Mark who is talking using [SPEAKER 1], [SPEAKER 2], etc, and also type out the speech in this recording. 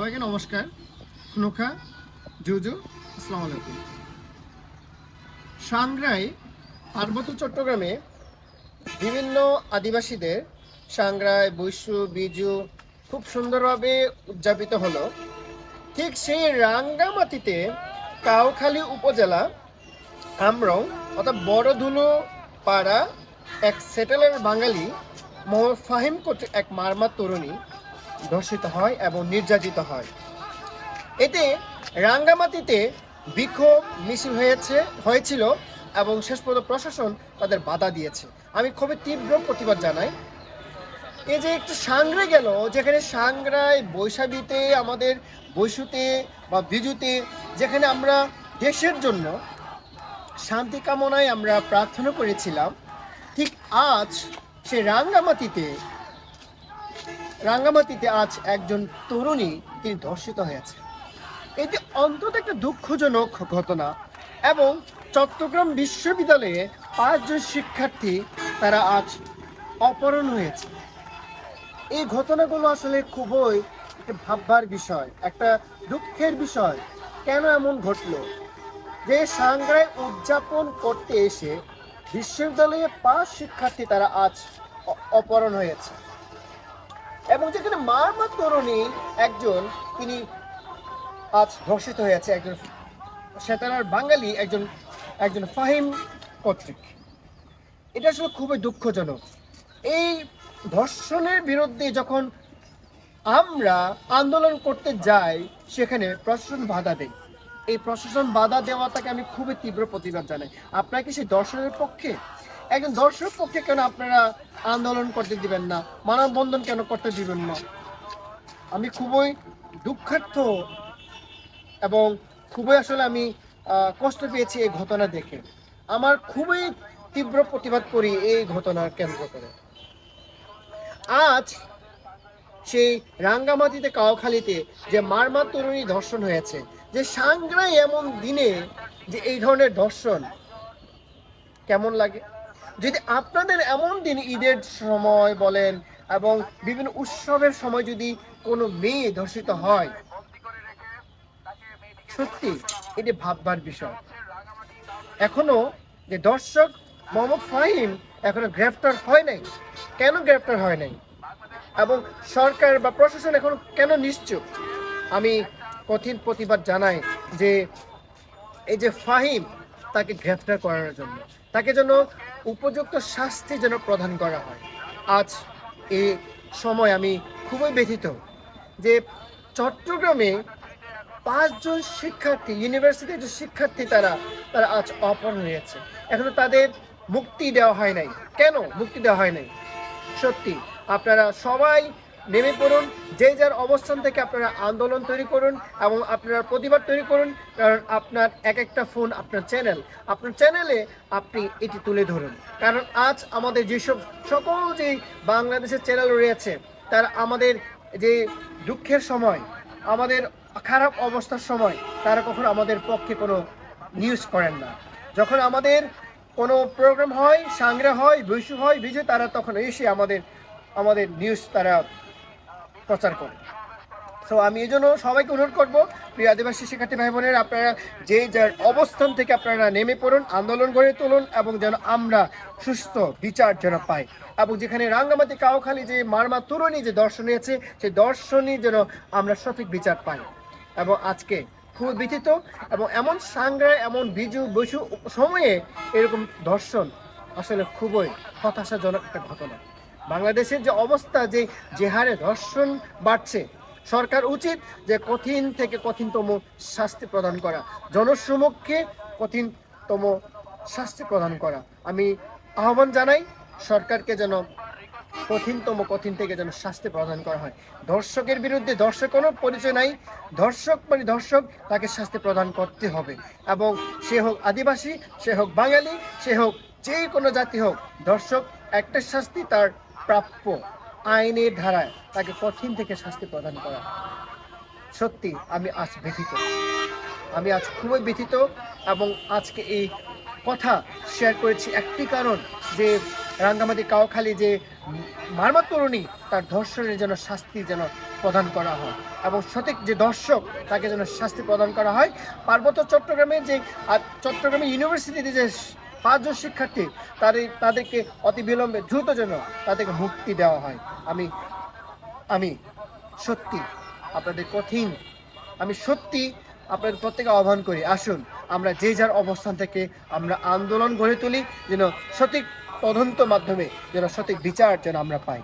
[SPEAKER 1] সবাইকে নমস্কার। খুনুখা জুজু, আসসালামু আলাইকুম। সাংগ্রাই পার্বত্য চট্টগ্রামে বিভিন্ন আদিবাসীদের সাংগ্রাই বৈশু, বিজু খুব সুন্দরভাবে উদযাপিত হলো। ঠিক সেই রাঙ্গামাটিতে কাউখালী উপজেলা, আমরং অর্থাৎ বড়ধুলো পাড়া, এক সেটেলার বাঙালি মোহাম্মদ ফাহিম কর্তৃক এক মারমার তরুণী ধর্ষিত হয় এবং নির্যাতিত হয়। এতে রাঙ্গামাতিতে বিক্ষোভ মিছিল হয়েছে, হয়েছিল এবং শেষ পর্যন্ত প্রশাসন তাদের বাধা দিয়েছে। আমি খুবই তীব্র প্রতিবাদ জানাই। এই যে একটু সাংরে গেল, যেখানে সাংগ্রায় বৈশাখীতে, আমাদের বৈশুতে বা বিজুতে যেখানে আমরা দেশের জন্য শান্তি কামনায় আমরা প্রার্থনা করেছিলাম, ঠিক আজ সে রাঙ্গামাটিতে রাঙ্গামাটিতে আজ একজন তরুণী তিনি ধর্ষিত হয়েছে। এটি অন্তত একটা দুঃখজনক ঘটনা এবং চট্টগ্রাম বিশ্ববিদ্যালয়ে পাঁচজন শিক্ষার্থী তারা আজ অপহরণ হয়েছে। এই ঘটনাগুলো আসলে খুবই একটা ভাববার বিষয়, একটা দুঃখের বিষয়। কেন এমন ঘটলো? যে সাংগ্রায় উদযাপন করতে এসে বিশ্ববিদ্যালয়ে পাঁচ শিক্ষার্থী তারা আজ অপহরণ হয়েছে। এবং যেখানে মারমা তরুণী একজন, তিনি আজ ধর্ষিত হয়েছে একজন সেতারার বাঙালি, একজন একজন ফাহিম কর্তৃক। এটা আসলে খুবই দুঃখজনক। এই ধর্ষণের বিরুদ্ধে যখন আমরা আন্দোলন করতে যাই, সেখানে প্রশাসন বাধা দেয়। এই প্রশাসন বাধা দেওয়াটাকে আমি খুবই তীব্র প্রতিবাদ জানাই। আপনারা কি সেই দর্শনের পক্ষে? একজন দর্শক পক্ষে কেন আপনারা আন্দোলন করতে দিবেন না? মানববন্ধন কেন করতে দিবেন না? আমি খুবই দুঃখার্থ এবং খুবই আসলে আমি কষ্ট পেয়েছি এই ঘটনা দেখে। আমার খুবই তীব্র প্রতিবাদ করি এই ঘটনার কেন্দ্র করে। আজ সেই রাঙ্গামাটিতে কাউখালীতে যে মারমার তরুণী ধর্ষণ হয়েছে, যে সাংগ্রাই এমন দিনে যে এই ধরনের ধর্ষণ কেমন লাগে? যদি আপনাদের এমন দিন ঈদের সময় বলেন এবং বিভিন্ন উৎসবের সময় যদি কোনো মেয়ে ধর্ষিত হয়, সত্যি এটি ভাববার বিষয়। এখনও যে দর্শক মোহাম্মদ ফাহিম এখনও গ্রেফতার হয় নাই। কেন গ্রেফতার হয় নাই? এবং সরকার বা প্রশাসন এখন কেন নিশ্চুপ? আমি কঠিন প্রতিবাদ জানাই যে এই যে ফাহিম তাকে গ্রেফতার করার জন্য। তাকে যেন উপযুক্ত শাস্তি যেন প্রদান করা হয়। আজ এ সময় আমি খুবই ব্যথিত যে চট্টগ্রামে পাঁচজন শিক্ষার্থী ইউনিভার্সিটির যে শিক্ষার্থী তারা তারা আজ অপহরণ হয়েছে। এখনও তাদের মুক্তি দেওয়া হয় নাই। কেন মুক্তি দেওয়া হয় নাই? সত্যি, আপনারা সবাই নেমে পড়ুন, যে যার অবস্থান থেকে আপনারা আন্দোলন তৈরি করুন এবং আপনারা প্রতিবাদ তৈরি করুন, কারণ আপনার এক একটা ফোন আপনার চ্যানেল, আপনার চ্যানেলে আপনি এটি তুলে ধরুন। কারণ আজ আমাদের যেসব সকল যে বাংলাদেশের চ্যানেল রয়েছে, তারা আমাদের যে দুঃখের সময়, আমাদের খারাপ অবস্থার সময়, তারা কখনো আমাদের পক্ষে কোনো নিউজ করেন না। যখন আমাদের কোনো প্রোগ্রাম হয় সাংরা হয়, বৈশু হয়, বিজয়, তারা তখন এসে আমাদের আমাদের নিউজ তারা প্রচার করে। সো আমি এই জন্য সবাইকে অনুরোধ করব, প্রিয় আদিবাসী শিক্ষার্থী ভাই বোনের আপনারা যে যার অবস্থান থেকে আপনারা নেমে পড়ুন, আন্দোলন গড়ে তুলুন এবং যেন আমরা সুস্থ বিচার যেন পাই। এবং যেখানে রাঙ্গামাটি কাউখালি যে মারমা তরুণী যে দর্শন হয়েছে সেই দর্শনী যেন আমরা সঠিক বিচার পাই। এবং আজকে খুব ব্যথিত এবং এমন সাংগ্রায় এমন বিজু, বৈশু সময়ে এরকম দর্শন আসলে খুবই হতাশাজনক একটা ঘটনা। বাংলাদেশের যে অবস্থা, যে যে হারে ধর্ষণ বাড়ছে, সরকার উচিত যে কঠিন থেকে কঠিনতম শাস্তি প্রদান করা, জনসমক্ষে কঠিনতম শাস্তি প্রদান করা। আমি আহ্বান জানাই সরকারকে যেন কঠিনতম, কঠিন থেকে যেন শাস্তি প্রদান করা হয়। ধর্ষকের বিরুদ্ধে ধর্ষক কোনো পরিচয় নাই। ধর্ষক মানে ধর্ষক, তাকে শাস্তি প্রদান করতে হবে। এবং সে হোক আদিবাসী, সে হোক বাঙালি, সে হোক যে কোনো জাতি হোক, ধর্ষক একটা শাস্তি তার প্রাপ্য আইনের ধারায় তাকে কঠিন থেকে শাস্তি প্রদান করা। সত্যি, আমি আজ ব্যথিত। আমি আজ খুবই ব্যথিত এবং আজকে এই কথা শেয়ার করেছি একটি কারণ যে রাঙ্গামাটি কাউখালী যে মারমাত তরুণী তার ধর্ষণের যেন শাস্তি যেন প্রদান করা হয় এবং সঠিক যে দর্শক, তাকে যেন শাস্তি প্রদান করা হয়। পার্বত্য চট্টগ্রামে যে চট্টগ্রামে ইউনিভার্সিটিতে যে পাঁচজন শিক্ষার্থী তাদের তাদেরকে অতি বিলম্বে দ্রুত যেন তাদেরকে মুক্তি দেওয়া হয়। আমি আমি সত্যি আপনাদের কঠিন, আমি সত্যি আপনাদের প্রত্যেকে আহ্বান করি, আসুন আমরা যে যার অবস্থান থেকে আমরা আন্দোলন গড়ে তুলি, যেন সঠিক তদন্ত মাধ্যমে যেন সঠিক বিচার যেন আমরা পাই।